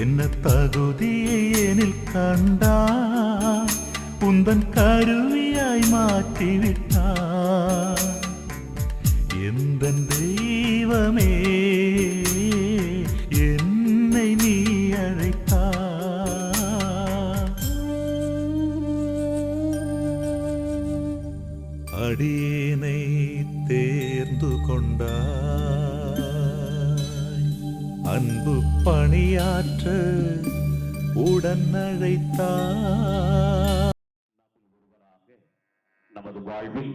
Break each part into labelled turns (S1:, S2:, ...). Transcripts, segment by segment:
S1: என்ன தகுதியை எனில் கண்டான் உந்தன் கருவியாய் மாற்றிவிட்டான் எந்த தெய்வமே என்னை நீ அழைத்தான் அடியினை தேர்ந்து கொண்டார். அன்பு பணியாற்ற உடன் அழைத்தாய்
S2: நமது வாழ்வில்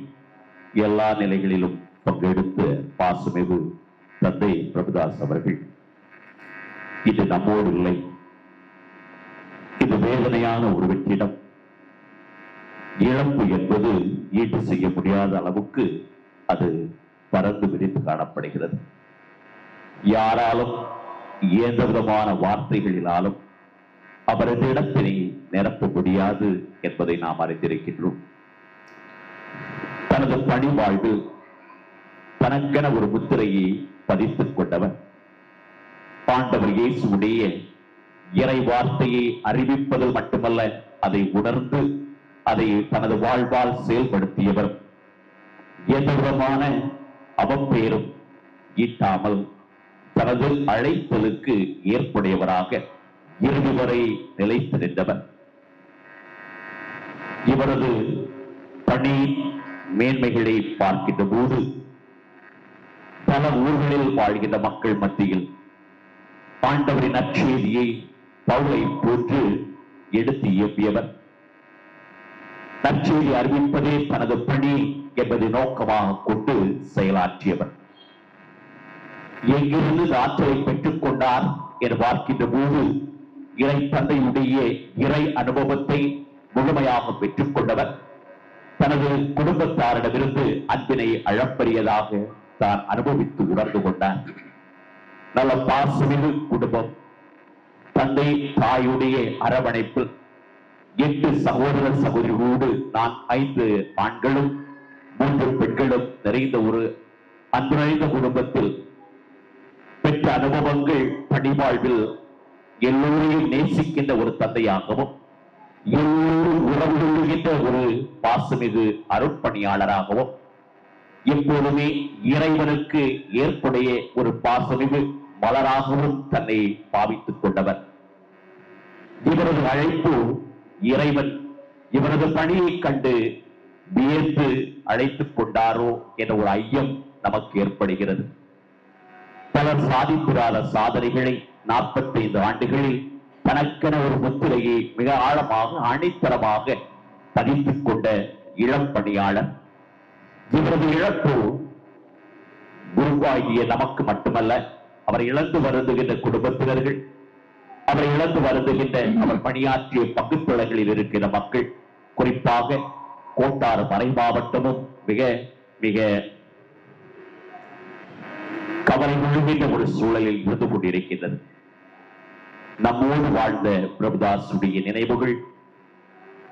S2: எல்லா நிலைகளிலும் பங்கெடுத்த பாசமிகு தந்தை பிரபுதாஸ் அவர்கள் இது நம்மோடு இல்லை. இது வேதனையான ஒரு வெற்றிடம். இழப்பு என்பது ஈடு செய்ய முடியாத அளவுக்கு அது பறந்து விரித்து காணப்படுகிறது. யாராலும் எந்த விதமான வார்த்தைகளினாலும் அவரது இடத்தினை நிரப்ப முடியாது என்பதை நாம் அறிந்திருக்கின்றோம். தனது பணி வாழ்வில் தனக்கென ஒரு முத்திரையை பதித்துக் கொண்டவர் பாண்டவர் இயேசுடைய இறை வார்த்தையை அறிவிப்பதில் மட்டுமல்ல அதை உணர்ந்து அதை தனது வாழ்வால் செயல்படுத்தியவர். எந்த விதமான அவப்பெயரும் ஈட்டாமல் தனது அழைத்தலுக்கு ஏற்புடையவராக இறுதி வரை நிலைத்து இவரது பணி மேன்மைகளை பார்க்கின்ற போது பல ஊர்களில் வாழ்கின்ற மக்கள் மத்தியில் ஆண்டவரின் அச்செய்தியை பவுலை போன்று எடுத்து இயப்பியவர். நற்செய்தி அறிவிப்பதே தனது பணி என்பதை நோக்கமாக கொண்டு செயலாற்றியவர். எங்கிருந்து ஆற்றலை பெற்றுக் கொண்டார் என பார்க்கின்ற போது இறை தந்தையுடைய இறை அனுபவத்தை முழுமையாக பெற்றுக் கொண்டவர். தனது குடும்பத்தாரிடமிருந்து அன்பினை அழப்பரியதாக தான் அனுபவித்து உணர்ந்து கொண்டார். நல்ல பாசமிகு குடும்பம் தந்தை தாயுடைய அரவணைப்பு எட்டு சகோதர சகோதரிகளோடு நான் ஐந்து ஆண்களும் மூன்று பெண்களும் நிறைந்த ஒரு அன்பு குடும்பத்தில் பெற்ற அனுபவங்கள் பணிவாழ்வில் எல்லோரையும் நேசிக்கின்ற ஒரு தந்தையாகவும் எல்லோரும் உறவு கொள்கின்ற ஒரு பாசமிகு அருட்பணியாளராகவும் எப்போதுமே இறைவனுக்கு ஏற்புடைய ஒரு பாசமிகு மலராகவும் தன்னை பாவித்துக் கொண்டவர். இவரது அழைப்பு இறைவன் இவரது பணியை கண்டு வியந்து அழைத்துக் கொண்டாரோ என ஒரு ஐயம் நமக்கு ஏற்படுகிறது. பலர் சாதித்திராத சாதனைகளை 45 ஆண்டுகளில் தனக்கென ஒரு முத்திரையை மிக ஆழமாக அணித்தரமாக பதித்துக் கொண்ட இளம் பணியாளர். இவரது இழப்பு குருவாகிய நமக்கு மட்டுமல்ல அவர் இழந்து வருந்துகின்ற குடும்பத்தினர்கள் அவர் இழந்து வருந்துகின்ற அவர் பணியாற்றிய பங்குத்தளங்களில் இருக்கிற மக்கள் குறிப்பாக கோட்டாறு மறை மாவட்டமும் மிக மிக கவலை முழுகின்ற ஒரு சூழலில் இருந்து கொண்டிருக்கின்றது. நம்மோடு வாழ்ந்த பிரபுதாசுடைய நினைவுகள்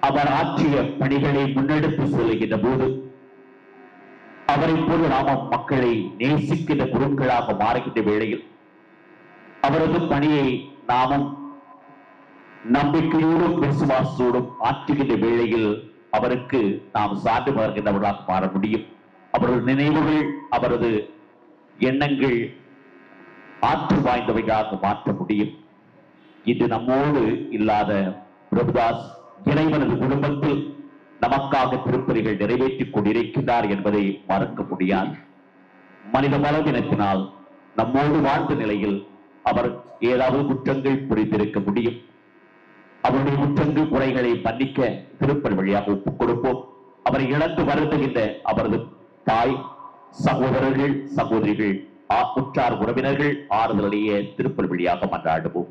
S2: அவர் ஆற்றிய பணிகளை முன்னெடுத்து செல்கின்ற போது அவரை போல நாம மக்களை நேசிக்கின்ற குருக்களாக மாறுகின்ற வேளையில் அவரது பணியை நாமும் நம்பிக்கையோடும் விசுவாசத்தோடும் ஆற்றுகின்ற வேளையில் அவருக்கு நாம் சார்ந்து பகர்கின்றவர்களாக மாற முடியும். அவரது நினைவுகள் அவரது எண்ணங்கள் ஆற்றல் வாய்ந்தவைகளாக மாற்ற முடியும். இன்று நம்மோடு இல்லாத பிரபுதாஸ் இறைவனது குடும்பத்தில் நமக்காக திருப்பதிகள் நிறைவேற்றிக் கொண்டிருக்கிறார் என்பதை மறக்க முடியாது. மனித பலவீனத்தினால் நம்மோடு வாழ்ந்த நிலையில் அவர் ஏதாவது குற்றங்கள் புரிந்திருக்க முடியும். அவருடைய குற்றங்கள் குறைகளை மன்னிக்க திருப்பல் வழியாக ஒப்புக் கொடுப்போம். அவரை இழந்து வருந்துகின்ற அவரது தாய் சகோதரர்கள் சகோதரிகள் உற்றார் உறவினர்கள் ஆறுதலுடைய திருப்பல் வழியாக மன்றாடுவோம்.